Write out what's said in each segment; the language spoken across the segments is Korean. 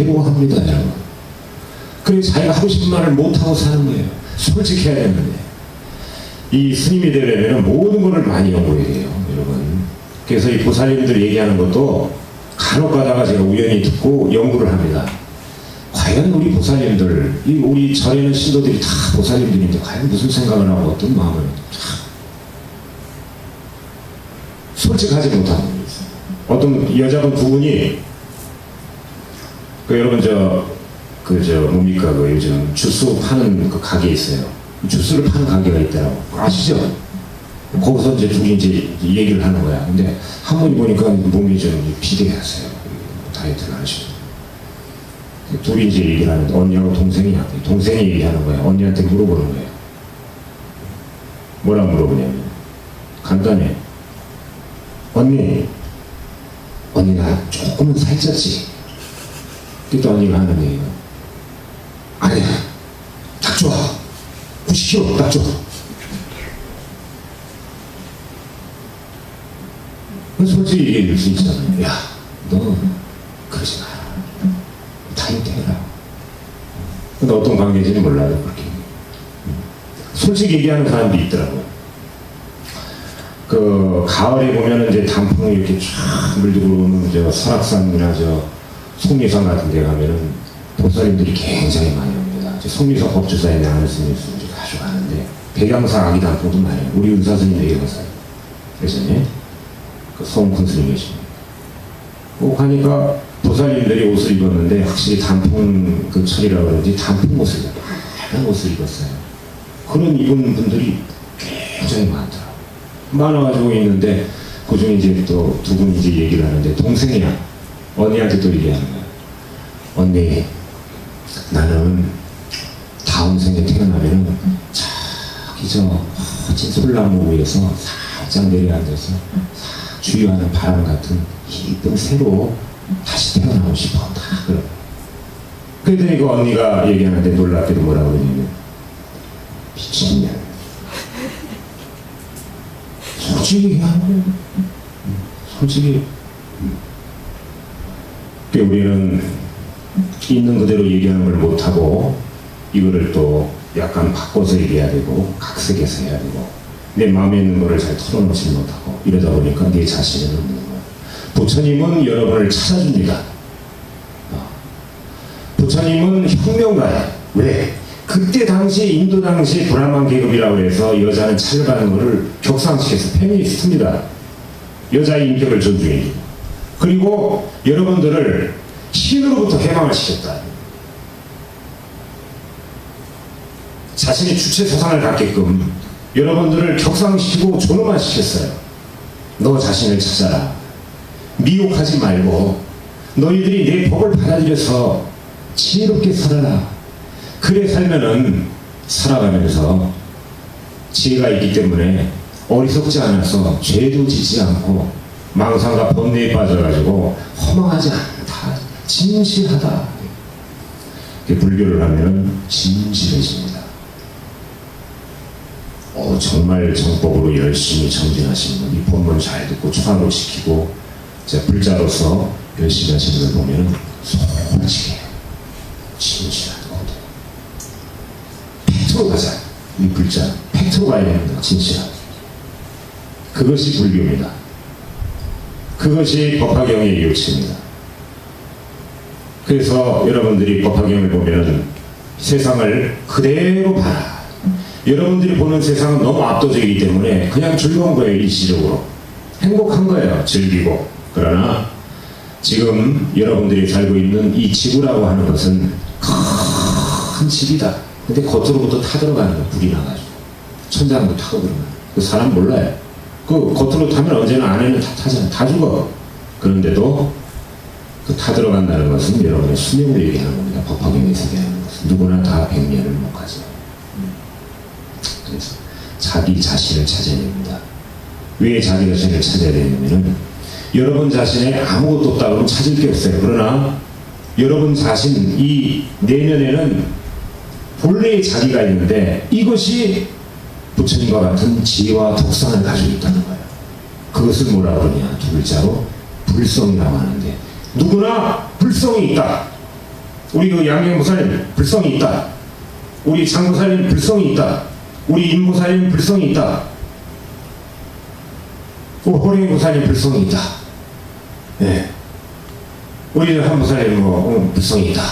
괴로워합니다, 여러분. 그래서 자기가 하고 싶은 말을 못하고 사는 거예요. 솔직해야 되는데. 이 스님이 되려면 모든 것을 많이 연구해야 돼요, 여러분. 그래서 이 보살님들 얘기하는 것도 간혹 가다가 제가 우연히 듣고 연구를 합니다. 과연 우리 보살님들, 이 우리 절에는 신도들이 다 보살님들인데 과연 무슨 생각을 하고 어떤 마음을 참 솔직하지 있어요. 어떤 여자분 두 분이 그 여러분 저 그 저 뭡니까 그 요즘 주스 파는 그 가게 있어요. 주스를 파는 가게가 있더라고. 아시죠? 거기서 이제 둘이 이제 얘기를 하는 거야. 근데 한 분이 보니까 몸이 좀 비대하세요. 다이어트를 하시고. 둘이 이제 얘기를 하는데 언니하고 동생이야. 동생이 얘기하는 거야. 언니한테 물어보는 거예요. 뭐라 물어보냐면 간단해. 언니, 언니가 조금은 살쪘지? 그때 언니가 하는 얘기가 아니야, 딱 좋아. 90kg 딱 좋아. 솔직히 얘기해 줄수 있잖아요. 야, 너 그러지 마라. 다이어트 해라. 근데 어떤 관계인지는 몰라요, 그렇게. 솔직히 얘기하는 사람도 있더라고요. 그, 가을에 보면은 이제 단풍이 이렇게 쫙 물들고 오는 저 설악산이나 저 속리산 같은 데 가면은 보살님들이 굉장히 많이 옵니다. 저 속리산 법주사에 나가는 스님이 아주 많은데, 백양사 아기 단풍도 많아요. 우리 은사 스님 봤어요. 예전에. 그 성큰 스님 계십니다. 꼭 하니까 보살님들이 옷을 입었는데 확실히 단풍 그 철이라 그런지 단풍 옷을 빨간 옷을 입었어요. 그런 입은 분들이 굉장히 많더라고요. 많아가지고 있는데 그 중에 이제 또 두 분이 이제 얘기를 하는데 동생이야. 언니한테 또 얘기하는 거야. 언니, 나는 다음 생에 태어나면은 저기 저 멋진 솔나무 위에서 살짝 내려앉아서 주유하는 바람 같은 이쁜 새로 다시 태어나고 싶어. 다 그래. 그랬더니 그 언니가 얘기하는데 놀랍게도 뭐라 그러냐면 미친년. 솔직히 거예요. 솔직히. 그 우리는 있는 그대로 얘기하는 걸 못하고 이거를 또 약간 바꿔서 얘기해야 되고 각색해서 해야 되고 내 마음에 있는 거를 잘 털어놓지 못하고 이러다 보니까 내 자신은 없는 거야. 부처님은 여러분을 찾아줍니다. 어. 부처님은 혁명가야. 왜? 그때 당시 인도 당시 브라만 계급이라고 해서 여자는 찾아가는 것을 격상시켜서 페미니스트입니다. 여자의 인격을 존중해. 그리고 여러분들을 신으로부터 해방을 시켰다. 자신의 주체 사상을 갖게끔 여러분들을 격상시키고 존엄화 시켰어요. 너 자신을 찾아라. 미혹하지 말고 너희들이 내 법을 받아들여서 지혜롭게 살아라. 그래 살면은 살아가면서 지혜가 있기 때문에 어리석지 않아서 죄도 짓지 않고 망상과 번뇌에 빠져가지고 허망하지 않다. 진실하다. 불교를 하면 진실해집니다. 어, 정말 정법으로 열심히 정진하신 분, 이 법문 잘 듣고 제 불자로서 열심히 하시는 걸 보면 솔직해요. 진실하거든. 팩트로 가자. 이 불자. 팩트로 가야 됩니다. 진실하게. 그것이 불교입니다. 그것이 법화경의 이웃입니다. 그래서 여러분들이 법화경을 보면 세상을 그대로 봐라. 여러분들이 보는 세상은 너무 압도적이기 때문에 그냥 즐거운 거예요, 일시적으로. 행복한 거예요, 즐기고. 그러나 지금 여러분들이 살고 있는 이 지구라고 하는 것은 큰 집이다. 근데 겉으로부터 타들어가는 거야, 불이 나가지고. 천장도 타고 그러면. 그 사람 몰라요. 그 겉으로 타면 언제나 안에는 다 타잖아. 다 죽어. 그런데도 그 타 들어간다는 것은 여러분의 수명을 얘기하는 겁니다. 법화경에서 얘기하는 것은. 누구나 다 백년을 못 가죠. 그래서 자기 자신을 찾아야 됩니다. 왜 자기 자신을 찾아야 되냐면은 여러분 자신에 아무것도 없다 그러면 찾을 게 없어요. 그러나 여러분 자신 이 내면에는 본래의 자기가 있는데 이것이 부처님과 같은 지혜와 독상을 가지고 있다는 거예요. 그것을 뭐라 그러냐 두 글자로 불성이라고 하는데 누구나 불성이 있다. 우리 그 양경 보살님 불성이 있다. 우리 장보살님 불성이 있다. 우리 임보살님 불성이 있다. 우리 호랭이 보살님 불성이 있다. 예. 우리 한보살님 뭐 어, 불성이 있다.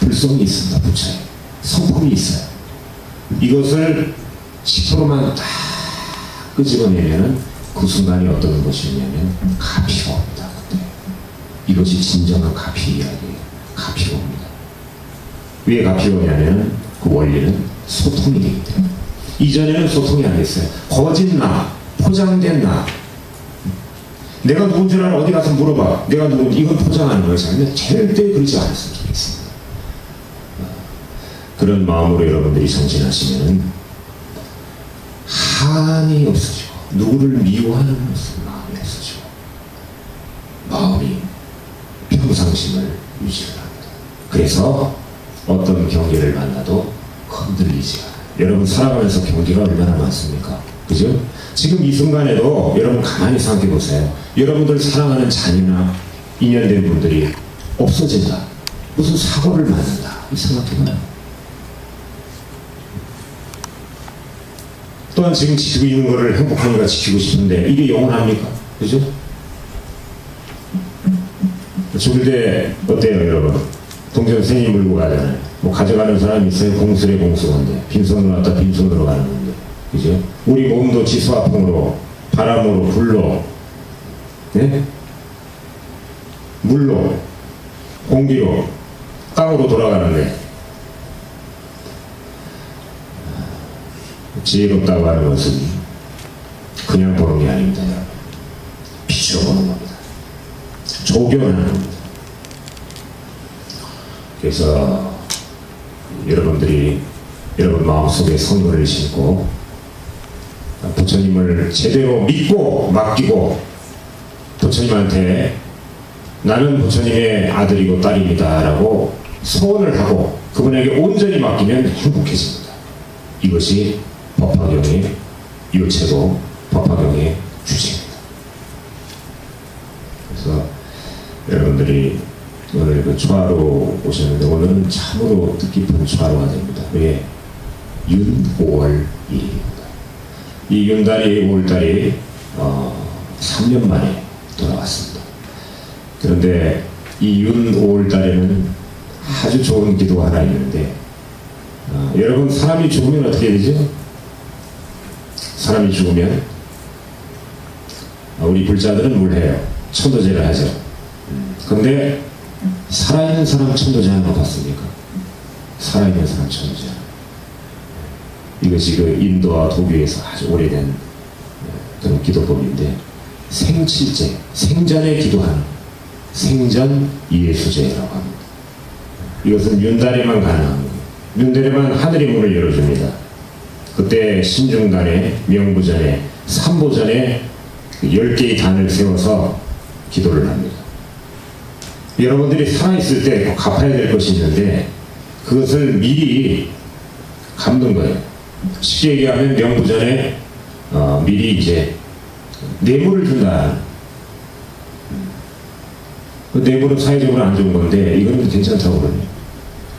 불성이 있습니다. 부처님. 성품이 있어요. 이것을 10%만 딱 끄집어내면은 그 순간이 어떤 것이냐면 가피가 옵니다. 이것이 진정한 가피 이야기예요. 가피가 옵니다. 왜 가피가 오냐면 그 원리는 소통이 때문에. 이전에는 소통이 안 됐어요. 거짓 나, 포장된 나. 내가 누군 줄 알아 어디 가서 물어봐. 내가 누군 이건 포장하는 거예요. 절대 그러지 않았으면 좋겠습니다. 그런 마음으로 여러분들이 정진하시면은 한이 없어지고 누구를 미워하는 것은 마음이 없어지고 마음이 평상심을 유지를 합니다. 그래서 어떤 경계를 만나도 흔들리지 않아요. 여러분 살아가면서 경계가 얼마나 많습니까? 그죠? 지금 이 순간에도 여러분 가만히 생각해 보세요. 여러분들 사랑하는 자녀나 인연된 분들이 없어진다. 무슨 사고를 맞는다. 이 생각해봐요. 또한 지금 지키고 있는 것을 행복하니까 지키고 싶은데 이게 영원합니까? 그죠? 죽을 때 어때요 여러분? 동전 생이 물고 가잖아요. 뭐 가져가는 사람이 있어요. 공수래 공수건데 빈손으로 왔다 빈손으로 가는 건데 그죠? 우리 몸도 지수화풍으로 바람으로 불로 네? 물로 공기로 땅으로 돌아가는데 지혜롭다고 하는 것은 그냥 보는 게 아닙니다. 여러분. 비춰보는 겁니다. 조견하는 겁니다. 그래서 여러분들이 여러분 마음속에 성령을 신고 부처님을 제대로 믿고 맡기고 부처님한테 나는 부처님의 아들이고 딸입니다 라고 소원을 하고 그분에게 온전히 맡기면 행복해집니다. 이것이 법화경의 요체고 법화경의 주제입니다. 그래서 여러분들이 오늘 그 초하로 오셨는데 오늘은 참으로 뜻깊은 초하로가 됩니다. 왜? 윤, 5월 1일입니다. 이 윤달이 5월달이 어, 3년 만에 돌아왔습니다. 그런데 이 윤, 5월달에는 아주 좋은 기도가 하나 있는데 어, 여러분 사람이 죽으면 어떻게 되죠? 사람이 죽으면 어, 우리 불자들은 뭘 해요? 천도제를 하죠. 근데 살아있는 사람 천도제하는 거 봤습니까? 살아있는 사람 천도제. 이것이 그 인도와 독일에서 아주 오래된 어, 그런 기도법인데 생칠제, 생전에 기도하는 생전 예수제라고 합니다. 이것은 윤달에만 가능합니다. 윤달에만 하늘의 문을 열어줍니다. 그때 신중단에 명부전에 삼보전에 그열 개의 단을 세워서 기도를 합니다. 여러분들이 살아있을 때 갚아야 될 것이 있는데 그것을 미리 갚는 거예요. 쉽게 얘기하면 명부전에 어, 미리 이제 뇌물을 준다. 그 뇌물은 사회적으로 안 좋은 건데 이거는 괜찮다고 그러네요.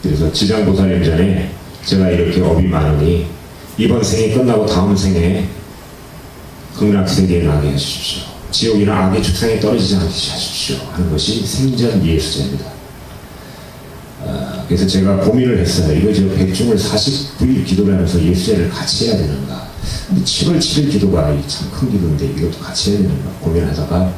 그래서 지장보살님 전에 제가 이렇게 업이 많으니 이번 생이 끝나고 다음 생에 극락 세계에 나게 하십시오. 지옥이나 악의 축상에 떨어지지 않게 하십시오. 하는 것이 생전 예수제입니다. 어, 그래서 제가 고민을 했어요. 이거 저 백중을 49일 기도를 하면서 예수제를 같이 해야 되는가. 7월 7일 기도가 참 큰 기도인데 이것도 같이 해야 되는가 고민하다가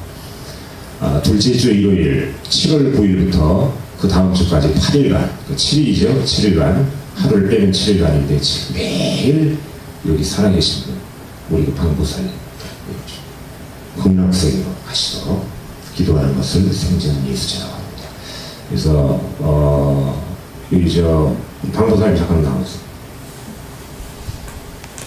어, 둘째 주 일요일 7월 9일부터 그 다음 주까지 8일간 그 7일이죠. 7일간 하루를 빼면 7일간인데 지금 매일 여기 살아계신 분 우리 그 방보살님 극락세계로 가시도록 기도하는 것을 생전 예수제라고 합니다. 그래서 어 여기 저 방보살님 잠깐 나왔어.